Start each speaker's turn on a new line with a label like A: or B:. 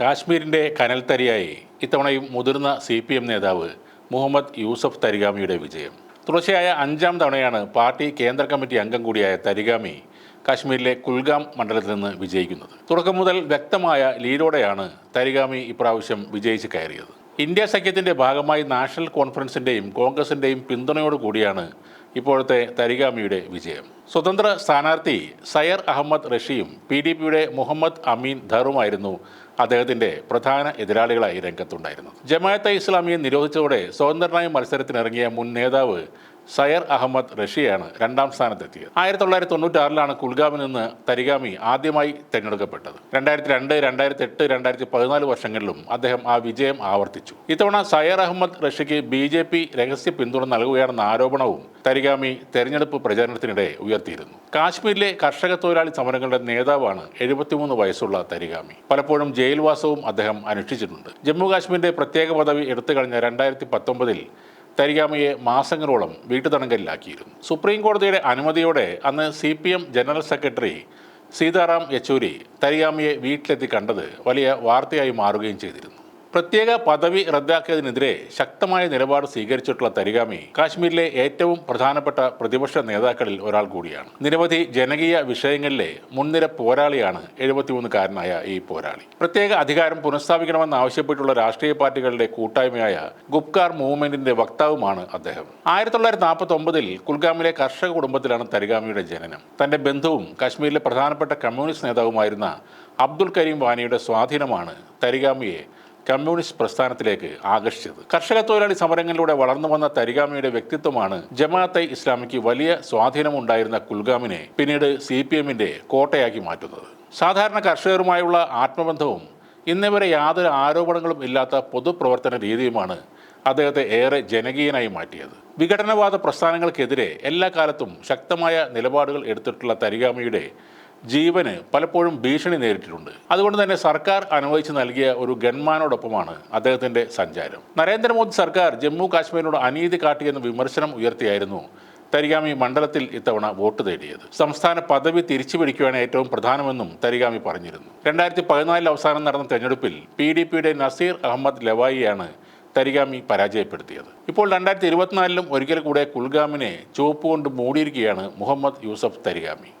A: കാശ്മീരിന്റെ കനൽത്തരിയായി ഇത്തവണയും മുതിർന്ന സി പി എം നേതാവ് മുഹമ്മദ് യൂസഫ് തരിഗാമിയുടെ വിജയം. തുടർച്ചയായ അഞ്ചാം തവണയാണ് പാർട്ടി കേന്ദ്ര കമ്മിറ്റി അംഗം കൂടിയായ തരിഗാമി കാശ്മീരിലെ കുൽഗാം മണ്ഡലത്തിൽ നിന്ന് വിജയിക്കുന്നത്. തുടക്കം മുതൽ വ്യക്തമായ ലീഡോടെയാണ് തരിഗാമി ഇപ്രാവശ്യം വിജയിച്ച് കയറിയത്. ഇന്ത്യ സഖ്യത്തിന്റെ ഭാഗമായി നാഷണൽ കോൺഫറൻസിന്റെയും കോൺഗ്രസിന്റെയും പിന്തുണയോടുകൂടിയാണ് ഇപ്പോഴത്തെ തരിഗാമിയുടെ വിജയം. സ്വതന്ത്ര സ്ഥാനാർത്ഥി സയർ അഹമ്മദ് റഷിയും പി ഡി പിയുടെ മുഹമ്മദ് അമീൻ ധറുമായിരുന്നു അദ്ദേഹത്തിന്റെ പ്രധാന എതിരാളികളായി രംഗത്തുണ്ടായിരുന്നത്. ജമാഅത്തെ ഇസ്ലാമിയെ നിരോധിച്ചതോടെ സ്വതന്ത്രനായ മത്സരത്തിനിറങ്ങിയ മുൻ നേതാവ് സയർ അഹമ്മദ് റഷ്യയാണ് രണ്ടാം സ്ഥാനത്തെത്തിയത്. ആയിരത്തി തൊള്ളായിരത്തി തൊണ്ണൂറ്റാറിലാണ് കുൽഗാമിൽ നിന്ന് തരിഗാമി ആദ്യമായി തിരഞ്ഞെടുക്കപ്പെട്ടത്. രണ്ടായിരത്തി രണ്ട് രണ്ടായിരത്തി എട്ട് രണ്ടായിരത്തി പതിനാല് വർഷങ്ങളിലും അദ്ദേഹം ആ വിജയം ആവർത്തിച്ചു. ഇത്തവണ സയർ അഹമ്മദ് റഷ്യയ്ക്ക് ബി ജെ പി രഹസ്യ പിന്തുണ നൽകുകയാണെന്ന ആരോപണവും തരിഗാമി തെരഞ്ഞെടുപ്പ് പ്രചാരണത്തിനിടെ ഉയർത്തിയിരുന്നു. കാശ്മീരിലെ കർഷക തൊഴിലാളി സമരങ്ങളുടെ നേതാവാണ് എഴുപത്തിമൂന്ന് വയസ്സുള്ള തരിഗാമി. പലപ്പോഴും ജയിൽവാസവും അദ്ദേഹം അനുഷ്ഠിച്ചിട്ടുണ്ട്. ജമ്മു കാശ്മീരിന്റെ പ്രത്യേക പദവി എടുത്തു കഴിഞ്ഞ രണ്ടായിരത്തി പത്തൊമ്പതിൽ തരിഗാമിയെ മാസങ്ങളോളം വീട്ടുതടങ്കലിലാക്കിയിരുന്നു. സുപ്രീം കോടതിയുടെ അനുമതിയോടെ അന്ന് C P M general secretary Sitaram Yechury തരികാമയെ വീട്ടിലെത്തി കണ്ടത് വലിയ വാർത്തയായി മാറുകയും ചെയ്തിരുന്നു. പ്രത്യേക പദവി റദ്ദാക്കിയതിനെതിരെ ശക്തമായ നിലപാട് സ്വീകരിച്ചിട്ടുള്ള തരിഗാമി കാശ്മീരിലെ ഏറ്റവും പ്രധാനപ്പെട്ട പ്രതിപക്ഷ നേതാക്കളിൽ ഒരാൾ കൂടിയാണ്. നിരവധി ജനകീയ വിഷയങ്ങളിലെ മുൻനിര പോരാളിയാണ് എഴുപത്തിമൂന്നുകാരനായ ഈ പോരാളി. പ്രത്യേക അധികാരം പുനഃസ്ഥാപിക്കണമെന്ന് ആവശ്യപ്പെട്ടുള്ള രാഷ്ട്രീയ പാർട്ടികളുടെ കൂട്ടായ്മയായ ഗുപ്കാർ മൂവ്മെന്റിന്റെ വക്താവുമാണ് അദ്ദേഹം. ആയിരത്തി തൊള്ളായിരത്തി നാൽപ്പത്തി ഒമ്പതിൽ കുൽഗാമിലെ കർഷക കുടുംബത്തിലാണ് തരിഗാമിയുടെ ജനനം. തന്റെ ബന്ധുവും കാശ്മീരിലെ പ്രധാനപ്പെട്ട കമ്മ്യൂണിസ്റ്റ് നേതാവുമായിരുന്ന അബ്ദുൽ കരീം വാനിയുടെ സ്വാധീനമാണ് തരിഗാമിയെ കമ്മ്യൂണിസ്റ്റ് പ്രസ്ഥാനത്തിലേക്ക് ആകർഷിച്ചത്. കർഷക തൊഴിലാളി സമരങ്ങളിലൂടെ വളർന്നു വന്ന തരിഗാമിയുടെ വ്യക്തിത്വമാണ് ജമാഅത്തെ ഇസ്ലാമിക്ക് വലിയ സ്വാധീനമുണ്ടായിരുന്ന കുൽഗാമിനെ പിന്നീട് സി പി എമ്മിന്റെ കോട്ടയാക്കി മാറ്റുന്നത്. സാധാരണ കർഷകരുമായുള്ള ആത്മബന്ധവും ഇന്നിവരെ യാതൊരു ആരോപണങ്ങളും ഇല്ലാത്ത പൊതുപ്രവർത്തന രീതിയുമാണ് അദ്ദേഹത്തെ ഏറെ ജനകീയനായി മാറ്റിയത്. വിഘടനവാദ പ്രസ്ഥാനങ്ങൾക്കെതിരെ എല്ലാ കാലത്തും ശക്തമായ നിലപാടുകൾ എടുത്തിട്ടുള്ള തരിഗാമിയുടെ ജീവന് പലപ്പോഴും ഭീഷണി നേരിട്ടിട്ടുണ്ട്. അതുകൊണ്ട് തന്നെ സർക്കാർ അനുവദിച്ച് നൽകിയ ഒരു ഗൺമാനോടൊപ്പമാണ് അദ്ദേഹത്തിന്റെ സഞ്ചാരം. നരേന്ദ്രമോദി സർക്കാർ ജമ്മു കാശ്മീരിനോട് അനീതി കാട്ടിയെന്ന വിമർശനം ഉയർത്തിയായിരുന്നു തരികാമി മണ്ഡലത്തിൽ ഇത്തവണ വോട്ട് തേടിയത്. സംസ്ഥാന പദവി തിരിച്ചു പിടിക്കുവാണ് ഏറ്റവും പ്രധാനമെന്നും തരികാമി പറഞ്ഞിരുന്നു. രണ്ടായിരത്തി പതിനാലിൽ അവസാനം നടന്ന തെരഞ്ഞെടുപ്പിൽ പി ഡി പിയുടെ നസീർ അഹമ്മദ് ലവായിയാണ് തരികാമി പരാജയപ്പെടുത്തിയത്. ഇപ്പോൾ രണ്ടായിരത്തി ഇരുപത്തിനാലിലും ഒരിക്കൽ കൂടെ കുൽഗാമിനെ ചുവപ്പ് കൊണ്ട് മൂടിയിരിക്കുകയാണ് മുഹമ്മദ് യൂസഫ് തരിഗാമി.